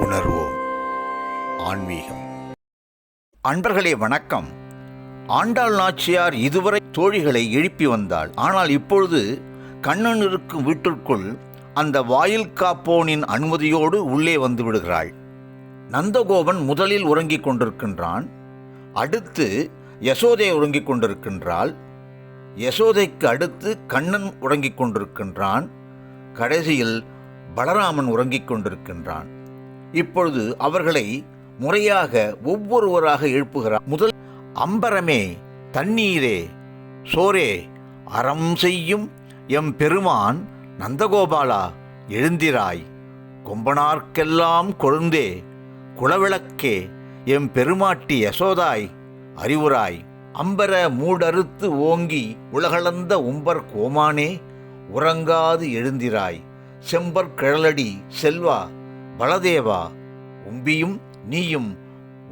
உணர்வோம். ஆன்மீகம். அன்பர்களே வணக்கம். ஆண்டாள் நாச்சியார் இதுவரை தோழிகளை எழுப்பி வந்தாள். ஆனால் இப்பொழுது கண்ணன் இருக்கும் வீட்டிற்குள் அந்த வாயில் காப்போனின் அனுமதியோடு உள்ளே வந்து விடுகிறாள். நந்தகோபன் முதலில் உறங்கிக் கொண்டிருக்கின்றான். அடுத்து யசோதை உறங்கிக் கொண்டிருக்கின்றாள். யசோதைக்கு அடுத்து கண்ணன் உறங்கிக் கொண்டிருக்கின்றான். கடைசியில் பலராமன் உறங்கிக் கொண்டிருக்கின்றான். இப்பொழுது அவர்களை முறையாக ஒவ்வொருவராக எழுப்புகிறார். முதல் அம்பரமே தண்ணீரே சோரே அறம் செய்யும் எம் பெருமான் நந்தகோபாலா எழுந்திராய். கொம்பனார்க்கெல்லாம் கொழுந்தே குளவிளக்கே எம் பெருமாட்டி யசோதாய் அறிவுராய். அம்பர மூடறுத்து ஓங்கி உலகளந்த உம்பர் கோமானே உறங்காது எழுந்திராய். செம்பர் கிழலடி செல்வா பலதேவா உம்பியும் நீயும்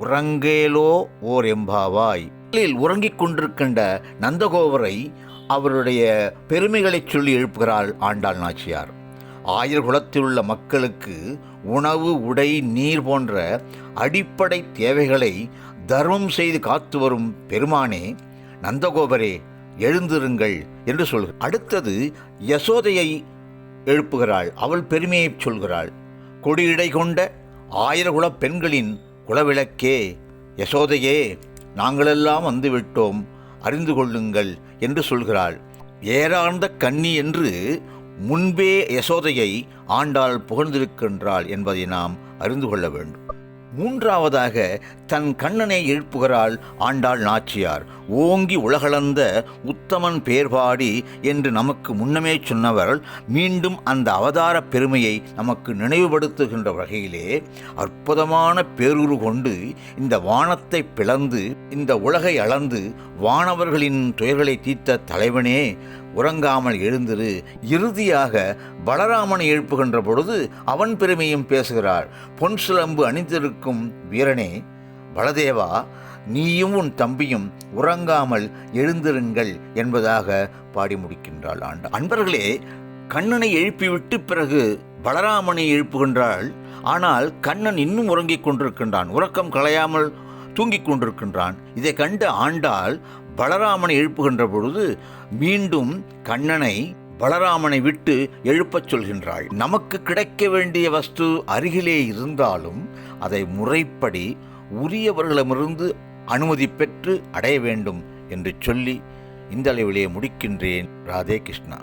உறங்கேலோ ஓர் எம்பாவாய் உறங்கிக் கொண்டிருக்கின்ற நந்தகோவரை அவருடைய பெருமைகளைச் சொல்லி எழுப்புகிறாள் ஆண்டாள் நாச்சியார். ஆயர் குலத்தில் உள்ள மக்களுக்கு உணவு உடை நீர் போன்ற அடிப்படை தேவைகளை தர்மம் செய்து காத்து வரும் பெருமானே நந்தகோபரே எழுந்திருங்கள் என்று சொல்கிறார். அடுத்தது யசோதையை எழுப்புகிறாள். அவள் பெருமையை சொல்கிறாள். கொடியிடை கொண்ட ஆயிரகுலப் பெண்களின் குலவிளக்கே யசோதையே நாங்களெல்லாம் வந்துவிட்டோம் அறிந்து கொள்ளுங்கள் என்று சொல்கிறாள். ஏறார்ந்த கன்னி என்று முன்பே யசோதையை ஆண்டாள் புகழ்ந்திருக்கின்றாள் என்பதை நாம் அறிந்து கொள்ள வேண்டும். மூன்றாவதாக தன் கண்ணனை எழுப்புகிறாள் ஆண்டாள் நாச்சியார். ஓங்கி உலகளந்த உத்தமன் பேர்பாடி என்று நமக்கு முன்னமே சொன்னவர் மீண்டும் அந்த அவதார பெருமையை நமக்கு நினைவுபடுத்துகின்ற வகையிலே அற்புதமான பேருரு கொண்டு இந்த வானத்தை பிளந்து இந்த உலகை அளந்து வானவர்களின் துயர்களை தீர்த்த தலைவனே உறங்காமல் எழுந்திரு. இறுதியாக பலராமனை எழுப்புகின்ற பொழுது அவன் பெருமையும் பேசுகிறாள். பொன் சிலம்பு அணிந்திருக்கும் வீரனே பலதேவா நீயும் உன் தம்பியும் உறங்காமல் எழுந்திருங்கள் என்பதாக பாடி முடிக்கின்றாள் ஆண்டு. அன்பர்களே கண்ணனை எழுப்பிவிட்டு பிறகு பலராமனை எழுப்புகின்றாள். ஆனால் கண்ணன் இன்னும் உறங்கிக் கொண்டிருக்கின்றான். உறக்கம் களையாமல் தூங்கிக் கொண்டிருக்கின்றான். இதை கண்டு ஆண்டாள் பலராமனை எழுப்புகின்ற பொழுது மீண்டும் கண்ணனை பலராமனை விட்டு எழுப்பச் சொல்கின்றாள். நமக்கு கிடைக்க வேண்டிய வஸ்து அருகிலே இருந்தாலும் அதை முறைப்படி உரியவர்களிடமிருந்து அனுமதி பெற்று அடைய வேண்டும் என்று சொல்லி இந்த அளவிலே முடிக்கின்றேன். ராதே கிருஷ்ணா.